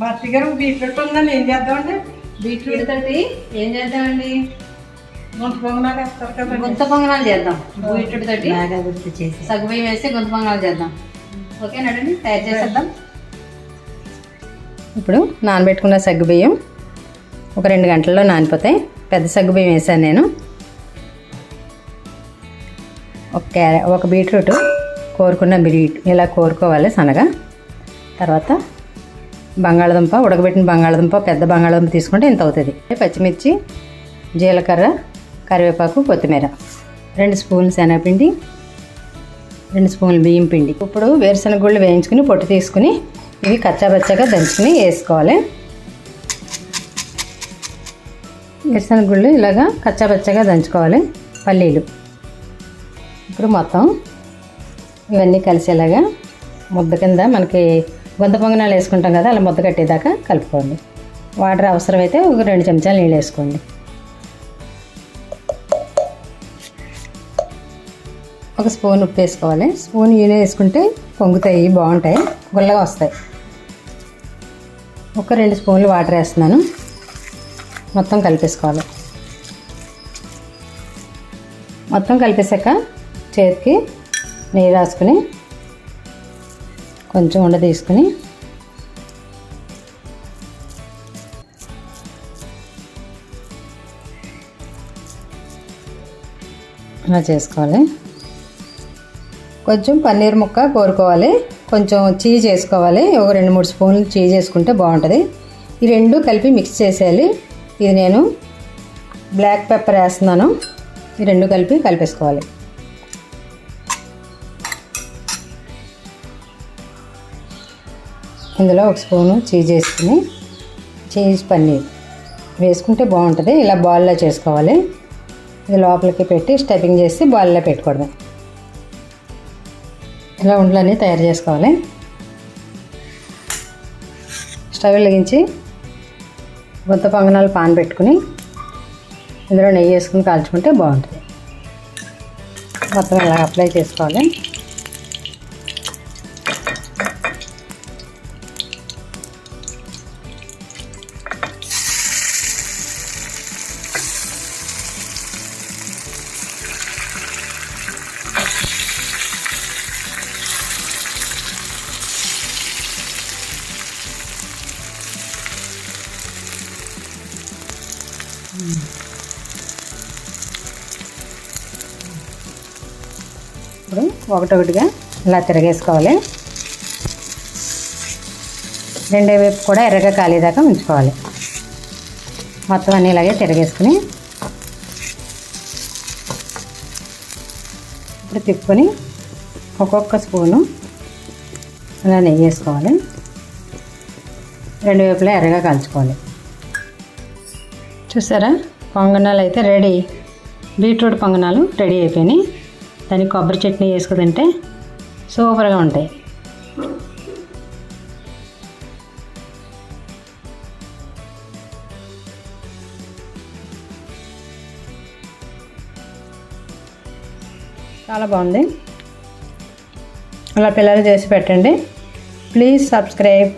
భర్తీ గారు బీట్రూట్ ఉందండి ఏం చేద్దామండి? బీట్రూట్. తోటి ఏం చేద్దామండి? గుంట పొంగనాలు వేస్తారు కదండి. గుంత పొంగనాలు చేద్దాం. బీట్రూట్ తోటి. చేసి. సగ్గుబియ్యం వేసి గుంత పొంగనాలు చేద్దాం. ఓకేనండి తయారు చేసేద్దాం. ఇప్పుడు నానబెట్టుకున్న సగ్గుబియ్యం ఒక రెండు గంటల్లో నానిపోతాయి. పెద్ద సగ్గుబియ్యం వేసాను నేను. ఒక క్యారె ఒక బీట్రూట్ కోరుకున్న బీట్ ఇలా కోరుకోవాలి సన్నగా. తర్వాత బంగాళదుంప ఉడకబెట్టిన బంగాళదుంప పెద్ద బంగాళదుంప తీసుకుంటే ఇంత అవుతుంది. పచ్చిమిర్చి జీలకర్ర కరివేపాకు కొత్తిమీర. రెండు స్పూన్లు శనగపిండి రెండు స్పూన్లు బియ్యం పిండి. ఇప్పుడు వేరుశనగ గుళ్ళు వేయించుకుని పొట్టు తీసుకుని ఇవి కచ్చాబచ్చాగా దంచుకుని వేసుకోవాలి. వేరుశనగ గుళ్ళు ఇలాగా కచ్చాబచ్చాగా దంచుకోవాలి పల్లీలు. ఇప్పుడు మొత్తం ఇవన్నీ కలిసేలాగా ముద్ద కింద మనకి గుంత పొంగనాలు వేసుకుంటాం కదా అలా ముద్ద కట్టేదాకా కలుపుకోండి. వాటర్ అవసరమైతే ఒక రెండు చెంచాలు నీళ్ళు వేసుకోండి. ఒక స్పూన్ ఉప్పు వేసుకోవాలి. స్పూన్ ఈయన వేసుకుంటే పొంగుతాయి బాగుంటాయి గుల్లగా వస్తాయి. ఒక రెండు స్పూన్లు వాటర్ వేస్తున్నాను. మొత్తం కలిపేసుకోవాలి. మొత్తం కలిపేసాక చేతికి నెయ్యి రాసుకుని కొంచెం ఉండ తీసుకుని అలా చేసుకోవాలి. కొంచెం పన్నీర్ ముక్క కోరుకోవాలి. కొంచెం చీజ్ వేసుకోవాలి ఒక రెండు మూడు స్పూన్లు చీజ్ వేసుకుంటే బాగుంటుంది. ఈ రెండు కలిపి మిక్స్ చేసేయాలి. ఇది నేను బ్లాక్ పెప్పర్ వేస్తున్నాను. ఈ రెండు కలిపి కలిపేసుకోవాలి. ఇందులో ఒక స్పూను చీజ్ వేసుకుని చీజ్ పన్నీర్. వేసుకుంటే బాగుంటుంది. ఇలా బాల్లో చేసుకోవాలి. ఇది లోపలికి పెట్టి స్టఫింగ్ చేసి బాల్లో పెట్టుకోవడమే ఇలా ఉండలన్నీ తయారు చేసుకోవాలి. స్టవ్ వెలిగించి గుంత పొంగనాలు పాన్ పెట్టుకుని ఇందులో నెయ్యి వేసుకుని కాల్చుకుంటే బాగుంటుంది. మొత్తం ఇలా అప్లై చేసుకోవాలి. ఇప్పుడు ఒకటొకటిగా ఇలా తిరగేసుకోవాలి. రెండో వైపు కూడా ఎర్రగా కాలేదాకా ఉంచుకోవాలి. మొత్తం అన్నీ ఇలాగే తిరగేసుకుని ఇప్పుడు తిప్పుకొని ఒక్కొక్క స్పూను అలా నెయ్యి వేసుకోవాలి రెండు వైపులా ఎర్రగా కాల్చుకోవాలి. చూసారా? పొంగనాలు అయితే రెడీ. బీట్రూట్ పొంగనాలు రెడీ అయిపోయినాయి. దానికి కొబ్బరి చట్నీ వేసుకు తింటే సూపర్గా ఉంటాయి. చాలా బాగుంది. అలా పిల్లలు చేసి పెట్టండి. Please subscribe.